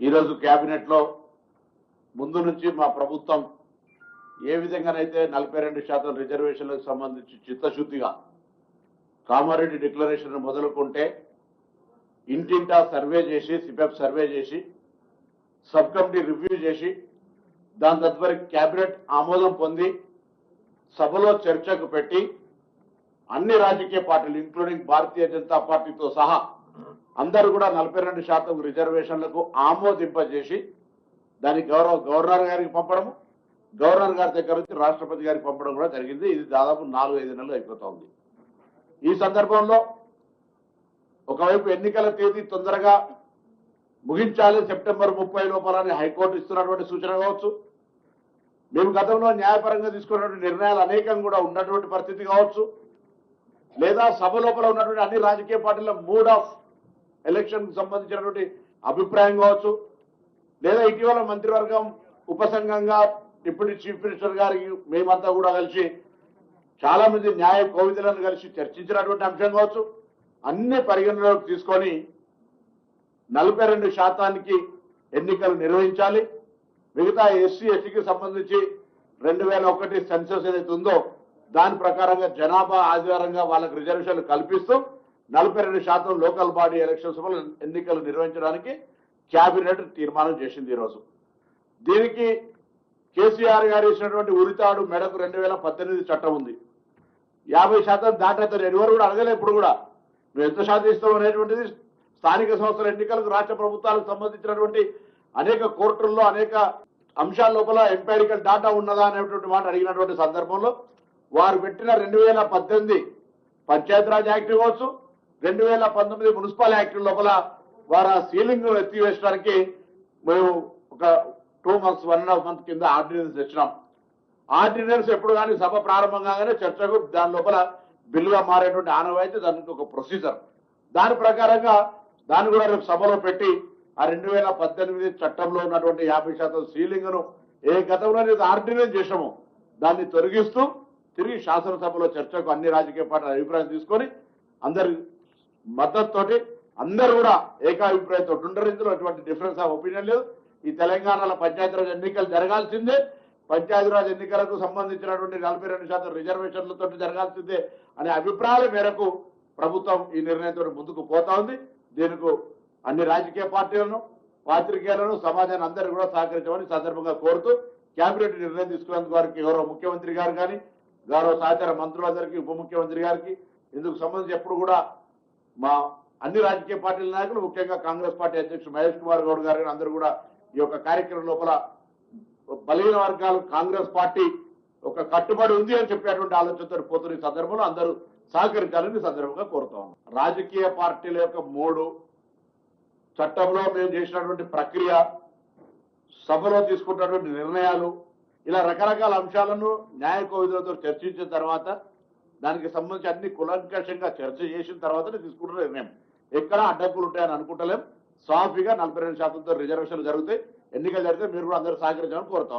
ఈరోజు కేబినెట్లో ముందు నుంచి మా ప్రభుత్వం ఏ విధంగానైతే నలభై రెండు శాతం రిజర్వేషన్లకు సంబంధించి చిత్తశుద్ధిగా కామారెడ్డి డిక్లరేషన్ మొదలుకుంటే ఇంటింటా సర్వే చేసి సిపెప్ సర్వే చేసి సబ్ కమిటీ రివ్యూ చేసి దాని తదుపరి కేబినెట్ ఆమోదం పొంది సభలో చర్చకు పెట్టి అన్ని రాజకీయ పార్టీలు ఇంక్లూడింగ్ భారతీయ జనతా పార్టీతో సహా అందరూ కూడా నలభై రెండు శాతం రిజర్వేషన్లకు ఆమోదింపజేసి దాని గౌరవ గవర్నర్ గారికి పంపడము గవర్నర్ గారి దగ్గర నుంచి రాష్ట్రపతి గారికి పంపడం కూడా జరిగింది. ఇది దాదాపు నాలుగు ఐదు నెలలు అయిపోతుంది. ఈ సందర్భంలో ఒకవైపు ఎన్నికల తేదీ తొందరగా ముగించాలి సెప్టెంబర్ ముప్పై లోపలని హైకోర్టు ఇస్తున్నటువంటి సూచన కావచ్చు. మేము గతంలో న్యాయపరంగా తీసుకున్నటువంటి నిర్ణయాలు అనేకం కూడా ఉన్నటువంటి పరిస్థితి కావచ్చు. లేదా సభ లోపల ఉన్నటువంటి అన్ని రాజకీయ పార్టీల మూడ్ ఆఫ్ ఎలక్షన్ సంబంధించినటువంటి అభిప్రాయం కావచ్చు లేదా ఇటీవల మంత్రివర్గం ఉపసంఘంగా డిప్యూటీ చీఫ్ మినిస్టర్ గారికి మేమంతా కూడా కలిసి చాలా మంది న్యాయ కోవిదులను కలిసి చర్చించినటువంటి అంశం కావచ్చు. అన్ని పరిగణలోకి తీసుకొని నలభై రెండు శాతానికి ఎన్నికలు నిర్వహించాలి. మిగతా ఎస్సీ ఎస్టీకి సంబంధించి రెండు వేల ఒకటి సెన్సస్ ఏదైతే ఉందో దాని ప్రకారంగా జనాభా ఆధారంగా వాళ్ళకి రిజర్వేషన్లు కల్పిస్తూ నలభై రెండు శాతం లోకల్ బాడీ ఎలక్షన్ సభలు ఎన్నికలు నిర్వహించడానికి క్యాబినెట్ తీర్మానం చేసింది ఈరోజు. దీనికి కేసీఆర్ గారు ఇచ్చినటువంటి ఉరితాడు మెడకు రెండు వేల పద్దెనిమిది చట్టం ఉంది. యాభై శాతం దాటేస్తారు ఎవరు కూడా అడగలే ఇప్పుడు కూడా. మేము ఎంత శాతం ఇస్తాం అనేటువంటిది స్థానిక సంస్థల ఎన్నికలకు రాష్ట్ర ప్రభుత్వాలకు సంబంధించినటువంటి అనేక కోర్టుల్లో అనేక అంశాల లోపల ఎంపైరికల్ డాటా ఉన్నదా అనేటువంటి మాట అడిగినటువంటి సందర్భంలో వారు పెట్టిన రెండు వేల పద్దెనిమిది పంచాయతీరాజ్ యాక్ట్ ఇవ్వచ్చు రెండు వేల పంతొమ్మిది మున్సిపల్ యాక్ట్ లోపల వారు ఆ సీలింగ్ ఎత్తివేసడానికి మేము ఒక two months one and half month కింద ఆర్డినెన్స్ తెచ్చినాం. ఆర్డినెన్స్ ఎప్పుడు కానీ సభ ప్రారంభం కాగానే చర్చకు దాని లోపల బిల్లుగా మారేటువంటి ఆనవాయితీ దానికి ఒక ప్రొసీజర్. దాని ప్రకారంగా దాన్ని కూడా రేపు సభలో పెట్టి ఆ రెండు వేల పద్దెనిమిది చట్టంలో ఉన్నటువంటి యాభై శాతం సీలింగ్ను ఏ గతంలో అనేది ఆర్డినెన్స్ చేసాము దాన్ని తొలగిస్తూ తిరిగి శాసనసభలో చర్చకు అన్ని రాజకీయ పార్టీల అభిప్రాయం తీసుకొని అందరి మద్దతుతోటి అందరూ కూడా ఏకాభిప్రాయంతో ఉండరు ఇందులో అటువంటి డిఫరెన్స్ ఆఫ్ ఒపీనియన్ లేదు. ఈ తెలంగాణలో పంచాయతీరాజ్ ఎన్నికలు జరగాల్సిందే. పంచాయతీరాజ్ ఎన్నికలకు సంబంధించినటువంటి నలభై రెండు శాతం రిజర్వేషన్లతో జరగాల్సిందే అనే అభిప్రాయాల మేరకు ప్రభుత్వం ఈ నిర్ణయంతో ముందుకు పోతా ఉంది. దీనికి అన్ని రాజకీయ పార్టీలను పాత్రికేయులను సమాజాన్ని అందరూ కూడా సహకరించమని సందర్భంగా కోరుతూ కేబినెట్ నిర్ణయం తీసుకునేందుకు వారికి గౌరవ ముఖ్యమంత్రి గారు కానీ గౌరవ సహచార మంత్రులందరికీ ఉప ముఖ్యమంత్రి గారికి ఇందుకు సంబంధించి ఎప్పుడు కూడా మా అన్ని రాజకీయ పార్టీల నాయకులు ముఖ్యంగా కాంగ్రెస్ పార్టీ అధ్యక్షుడు మహేష్ కుమార్ గౌడ్ గారు అందరూ కూడా ఈ యొక్క కార్యక్రమం లోపల బలహీన వర్గాలు కాంగ్రెస్ పార్టీ ఒక కట్టుబడి ఉంది అని చెప్పేటువంటి ఆలోచనతో పోతున్న ఈ సందర్భంలో అందరూ సహకరించాలని సందర్భంగా కోరుతా రాజకీయ పార్టీల యొక్క మూడు చట్టంలో మేము చేసినటువంటి ప్రక్రియ సభలో తీసుకున్నటువంటి నిర్ణయాలు ఇలా రకరకాల అంశాలను న్యాయ కోవిదులతో చర్చించిన తర్వాత దానికి సంబంధించి అన్ని కులంకషంగా చర్చ చేసిన తర్వాతనే తీసుకుంటున్న నిర్ణయం. ఎక్కడ అడ్డంకులు ఉంటాయని అనుకుంటలేం. సాఫీగా నలభై రెండు శాతంతో రిజర్వేషన్లు జరుగుతాయి. ఎన్నికలు జరిగితే మీరు కూడా అందరూ సహకరించాలని కోరుతా